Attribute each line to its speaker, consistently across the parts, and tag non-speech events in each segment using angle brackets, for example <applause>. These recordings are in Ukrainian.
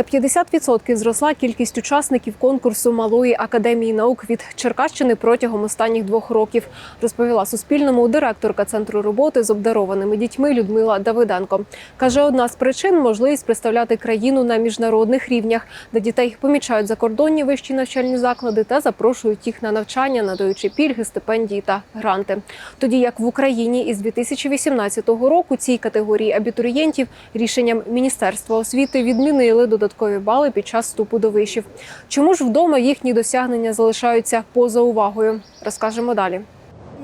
Speaker 1: На 50% зросла кількість учасників конкурсу Малої академії наук від Черкащини протягом останніх двох років, розповіла Суспільному директорка центру роботи з обдарованими дітьми Людмила Давиденко. Каже, одна з причин можливість представляти країну на міжнародних рівнях, де дітей помічають закордонні вищі навчальні заклади та запрошують їх на навчання, надаючи пільги, стипендії та гранти. Тоді як в Україні із 2018 року цій категорії абітурієнтів рішенням Міністерства освіти відмінили додаткові бали під час вступу до вишів. Чому ж вдома їхні досягнення залишаються поза увагою? Розкажемо далі.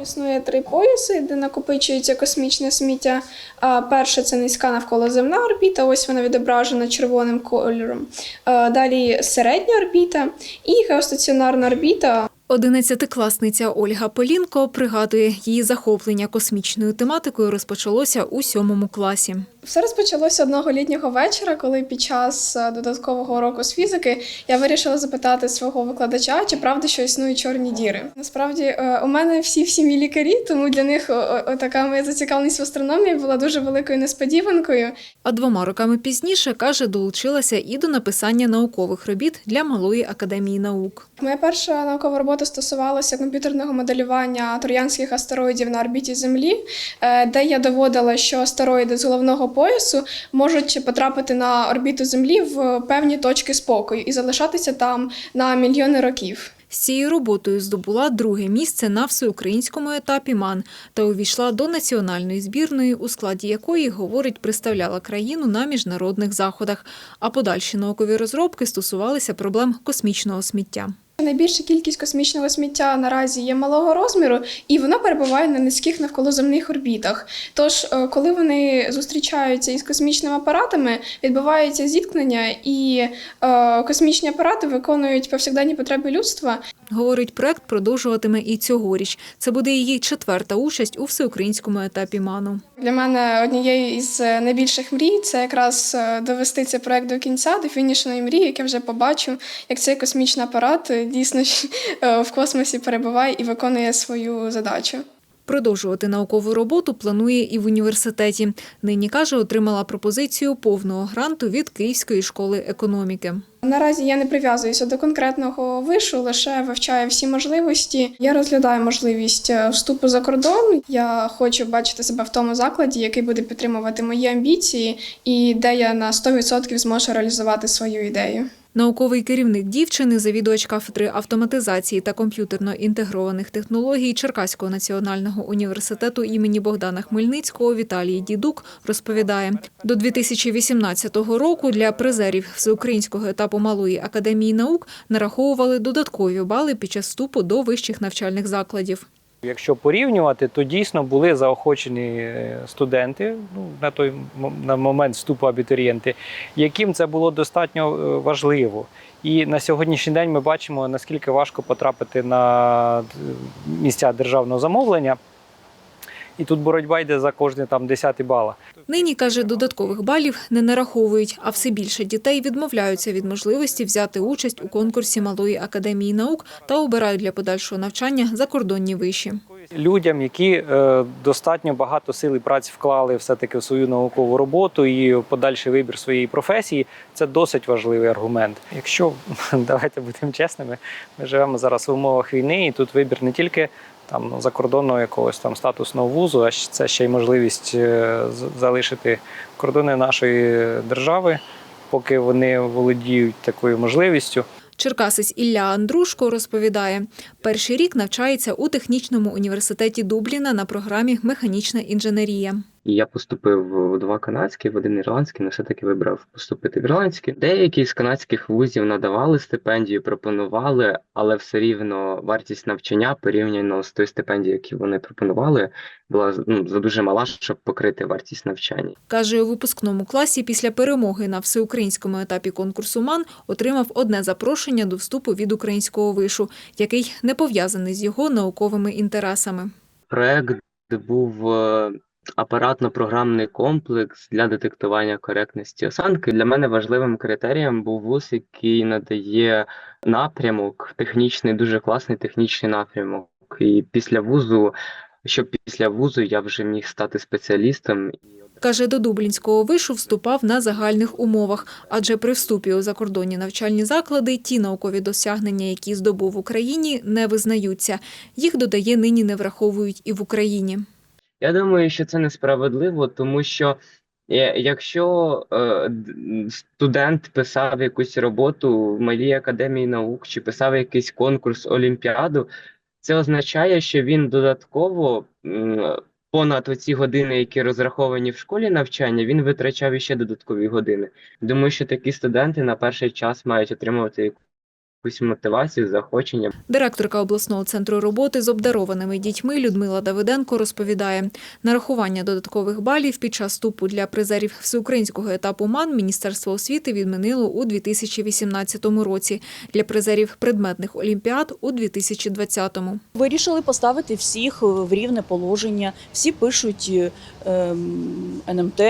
Speaker 2: Існує три пояси, де накопичується космічне сміття. А, Перше це низька навколоземна орбіта, ось вона відображена червоним кольором. Далі середня орбіта і геостаціонарна орбіта.
Speaker 1: Одинадцятикласниця Ольга Полінко пригадує, її захоплення космічною тематикою розпочалося у сьомому класі.
Speaker 2: Все розпочалося одного літнього вечора, коли під час е, додаткового уроку з фізики я вирішила запитати свого викладача, чи правда, що існують чорні діри. Насправді, е, у мене всі в сім'ї лікарі, тому для них така моя зацікавленість в астрономії була дуже великою несподіванкою.
Speaker 1: А двома роками пізніше каже, долучилася і до написання наукових робіт для малої академії наук.
Speaker 2: Моя перша наукова робота стосувалася комп'ютерного моделювання троянських астероїдів на орбіті Землі, е, де я доводила, що астероїди з головного поясу можуть потрапити на орбіту Землі в певні точки спокою і залишатися там на мільйони років.
Speaker 1: З цією роботою здобула друге місце на всеукраїнському етапі МАН та увійшла до національної збірної, у складі якої, говорить, представляла країну на міжнародних заходах. А подальші наукові розробки стосувалися проблем космічного сміття.
Speaker 2: Найбільша кількість космічного сміття наразі є малого розміру, і воно перебуває на низьких навколоземних орбітах. Тож, е, коли вони зустрічаються із космічними апаратами, відбувається зіткнення, і е, космічні апарати виконують повсякденні потреби людства.
Speaker 1: Говорить, проект продовжуватиме і цьогоріч. Це буде її четверта участь у всеукраїнському етапі МАНу.
Speaker 2: Для мене однією із е, найбільших мрій це якраз е, довести цей проект до кінця, до фінішної мрії, як вже побачу, як цей космічний апарат е, дійсно <laughs> в космосі перебуває і виконує свою задачу.
Speaker 1: Продовжувати наукову роботу планує і в університеті. Нині каже, отримала пропозицію повного гранту від Київської школи економіки.
Speaker 2: Наразі я не прив'язуюся до конкретного вишу, лише вивчаю всі можливості. Я розглядаю можливість е, вступу за кордон. Я хочу бачити себе в тому закладі, який буде підтримувати мої амбіції, і де я на 100% зможу реалізувати свою ідею.
Speaker 1: Науковий керівник дівчини, завідувач кафедри автоматизації та комп'ютерно інтегрованих технологій Черкаського національного університету імені Богдана Хмельницького Віталій Дідук розповідає, до 2018 року для призерів всеукраїнського етапу малої академії наук нараховували додаткові бали під час вступу до вищих навчальних закладів.
Speaker 3: Якщо порівнювати, то дійсно були заохочені е, студенти ну, на той на момент вступу абітурієнти, яким це було достатньо е, важливо. І на сьогоднішній день ми бачимо, наскільки важко потрапити на місця державного замовлення. І тут боротьба йде за кожне там 10 бала.
Speaker 1: Нині каже, додаткових балів не нараховують, а все більше дітей відмовляються від можливості взяти участь у конкурсі малої академії наук та обирають для подальшого навчання закордонні виші.
Speaker 3: Людям, які е, достатньо багато сил і праці вклали все-таки в свою наукову роботу і подальший вибір своєї професії, це досить важливий аргумент. Якщо <laughs> давайте будемо чесними, ми живемо зараз в умовах війни, і тут вибір не тільки там ну, закордонного якогось там статусного вузу, а це ще й можливість е, залишити кордони нашої держави, поки вони володіють такою можливістю.
Speaker 1: Черкасець Ілля Андрушко розповідає, перший рік навчається у технічному університеті Дубліна на програмі Механічна інженерія.
Speaker 4: І я поступив в два канадські, в один ірландський, але все-таки вибрав поступити в ірландський. Деякі з канадських вузів надавали стипендію, пропонували, але все рівно вартість навчання порівняно з тою стипендією, яку вони пропонували, була ну, за дуже мала, щоб покрити вартість навчання.
Speaker 1: Каже, у випускному класі після перемоги на всеукраїнському етапі конкурсу МАН отримав одне запрошення до вступу від українського вишу, який не пов'язаний з його науковими інтересами.
Speaker 4: Проект був е, апаратно-програмний комплекс для детектування коректності осанки. Для мене важливим критерієм був вуз, який надає напрямок, технічний, дуже класний технічний напрямок. І після вузу, щоб після вузу я вже міг стати спеціалістом.
Speaker 1: Каже, до Дублінського вишу вступав на загальних умовах, адже при вступі у закордонні навчальні заклади ті наукові досягнення, які здобув в Україні, не визнаються. Їх додає нині не враховують і в Україні.
Speaker 4: Я думаю, що це несправедливо, тому що е, якщо е, студент писав якусь роботу в Малій академії наук чи писав якийсь конкурс, олімпіаду, це означає, що він додатково понад оці години, які розраховані в школі навчання, він витрачав іще додаткові години. Думаю, що такі студенти на перший час мають отримувати якусь мотивацію, заохочення.
Speaker 1: Директорка обласного центру роботи з обдарованими дітьми Людмила Давиденко розповідає, нарахування додаткових балів під час вступу для призерів всеукраїнського етапу МАН Міністерство освіти відмінило у 2018 році, для призерів предметних олімпіад у 2020-му.
Speaker 5: Вирішили поставити всіх в рівне положення. Всі пишуть е, НМТ,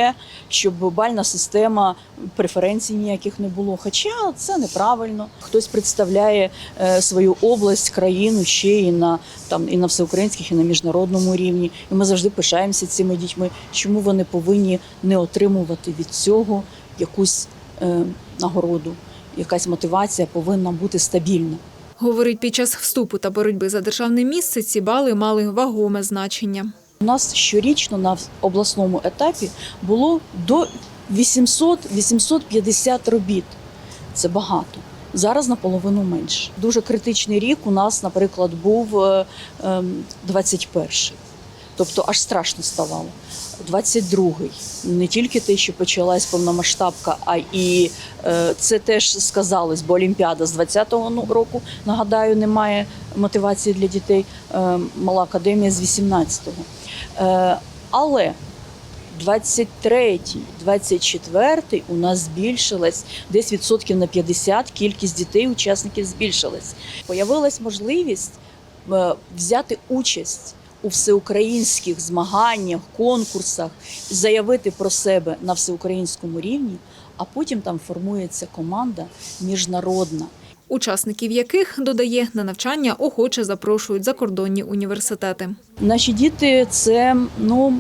Speaker 5: щоб бальна система преференцій ніяких не було. Хоча це неправильно. Хтось представляє е, свою область, країну ще і на там і на всеукраїнських, і на міжнародному рівні. І ми завжди пишаємося цими дітьми. Чому вони повинні не отримувати від цього якусь е, нагороду? Якась мотивація повинна бути стабільна.
Speaker 1: Говорить, під час вступу та боротьби за державне місце ці бали мали вагоме значення.
Speaker 5: У нас щорічно на обласному етапі було до 800-850 робіт. Це багато. Зараз наполовину менше. Дуже критичний рік у нас, наприклад, був е, ем, 21-й. Тобто аж страшно ставало. 22-й. Не тільки те, що почалась повномасштабка, а і е, це теж сказалось, бо Олімпіада з 20-го ну, року, нагадаю, немає мотивації для дітей. Е, мала академія з 18-го. Е, але 23-й, 24-й у нас збільшилась десь відсотків на 50 кількість дітей, учасників збільшилась. Появилась можливість е, взяти участь у всеукраїнських змаганнях, конкурсах, заявити про себе на всеукраїнському рівні, а потім там формується команда міжнародна.
Speaker 1: Учасників яких, додає, на навчання охоче запрошують закордонні університети.
Speaker 5: Наші діти це, ну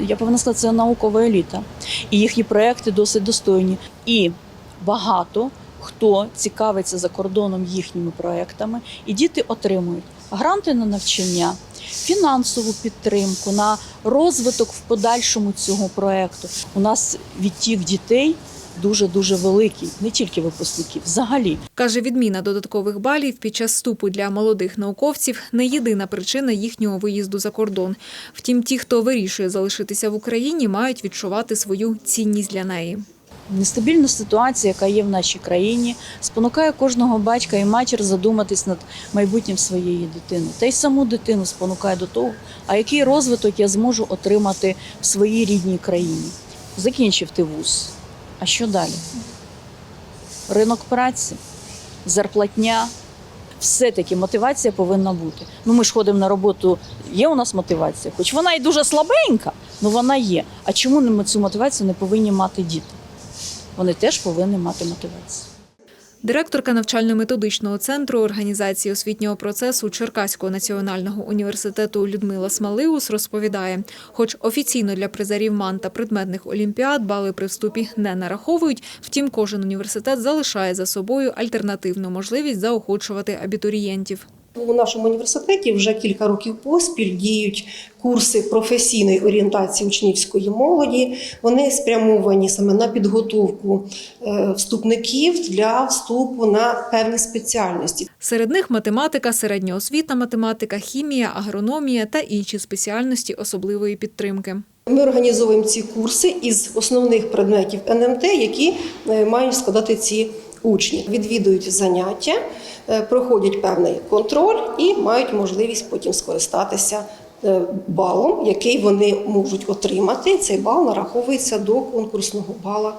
Speaker 5: я повинна сказати, це наукова еліта. І їхні проекти досить достойні. І багато хто цікавиться за кордоном їхніми проектами, і діти отримують гранти на навчання, фінансову підтримку на розвиток в подальшому цього проекту. У нас відтік дітей дуже дуже великий, не тільки випускників, взагалі.
Speaker 1: Каже, відміна додаткових балів під час вступу для молодих науковців не єдина причина їхнього виїзду за кордон. Втім, ті, хто вирішує залишитися в Україні, мають відчувати свою цінність для неї.
Speaker 5: Нестабільна ситуація, яка є в нашій країні, спонукає кожного батька і матір задуматись над майбутнім своєї дитини. Та й саму дитину спонукає до того, а який розвиток я зможу отримати в своїй рідній країні. Закінчив ти вуз. А що далі? Ринок праці, зарплатня. Все-таки мотивація повинна бути. Ну, ми ж ходимо на роботу, є у нас мотивація, хоч вона і дуже слабенька, але вона є. А чому ми цю мотивацію не повинні мати діти? Вони теж повинні мати мотивацію.
Speaker 1: Директорка навчально-методичного центру організації освітнього процесу Черкаського національного університету Людмила Смалиус розповідає, хоч офіційно для призерів МАН та предметних олімпіад бали при вступі не нараховують, втім кожен університет залишає за собою альтернативну можливість заохочувати абітурієнтів.
Speaker 6: У нашому університеті вже кілька років поспіль діють курси професійної орієнтації учнівської молоді. Вони спрямовані саме на підготовку е, вступників для вступу на певні спеціальності.
Speaker 1: Серед них математика, середньоосвітна математика, хімія, агрономія та інші спеціальності особливої підтримки.
Speaker 6: Ми організовуємо ці курси із основних предметів НМТ, які е, мають складати ці учні. Відвідують заняття, е, проходять певний контроль і мають можливість потім скористатися е, балом, який вони можуть отримати. Цей бал нараховується до конкурсного бала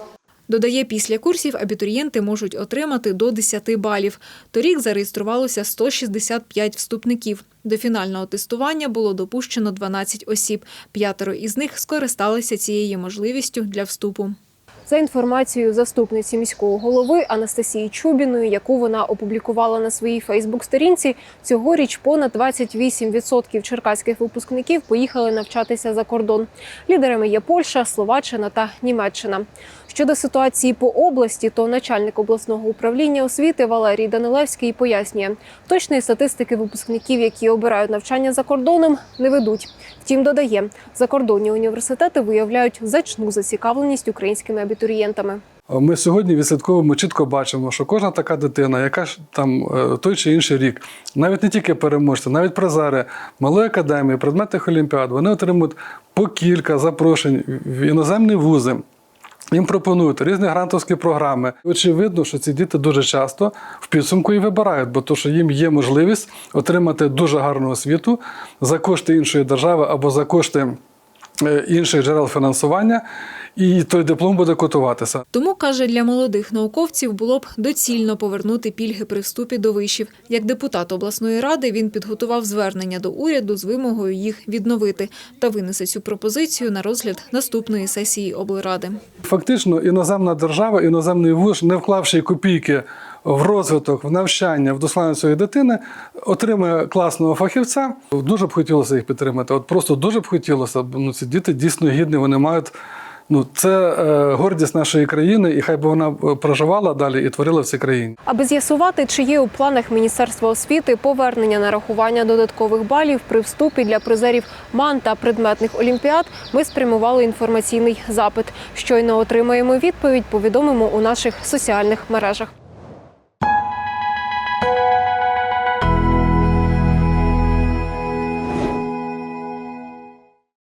Speaker 7: Додає, після курсів абітурієнти можуть отримати до 10 балів. Торік зареєструвалося 165 вступників. До фінального тестування було допущено 12 осіб. П'ятеро із них скористалися цією можливістю для вступу. За інформацією заступниці міського голови Анастасії Чубіної, яку вона опублікувала на своїй Фейсбук-сторінці, цьогоріч понад 28% черкаських випускників поїхали навчатися за кордон. Лідерами є Польща, Словаччина та Німеччина. Щодо ситуації по області, то начальник обласного управління освіти Валерій Данилевський пояснює, точної статистики випускників, які обирають навчання за кордоном, не ведуть. Втім, додає, закордонні університети виявляють значну зацікавленість українськими абітурієнтами.
Speaker 8: Ми сьогодні відслідковуємо, чітко бачимо, що кожна така дитина, яка ж там е, той чи інший рік, навіть не тільки переможці, навіть призери малої академії, предметних олімпіад, вони отримують по кілька запрошень в іноземні вузи. Їм пропонують різні грантовські програми. Очевидно, що ці діти дуже часто в підсумку і вибирають, бо то, що їм є можливість отримати дуже гарну освіту за кошти іншої держави або за кошти інших джерел фінансування, і той диплом буде котуватися.
Speaker 7: Тому каже, для молодих науковців було б доцільно повернути пільги при вступі до вишів. Як депутат обласної ради він підготував звернення до уряду з вимогою їх відновити та винесе цю пропозицію на розгляд наступної сесії облради.
Speaker 8: Фактично, іноземна держава, іноземний вуз, не вклавши копійки в розвиток, в навчання, в дослання своєї дитини, отримує класного фахівця. Дуже б хотілося їх підтримати. От просто дуже б хотілося. Ну, ці діти дійсно гідні, вони мають. Ну, це е, гордість нашої країни, і хай би вона е, проживала далі і творила в цій країні.
Speaker 7: Аби з'ясувати, чи є у планах Міністерства освіти повернення нарахування додаткових балів при вступі для призерів МАН та предметних олімпіад, ми спрямували інформаційний запит. Щойно отримаємо відповідь, повідомимо у наших соціальних мережах.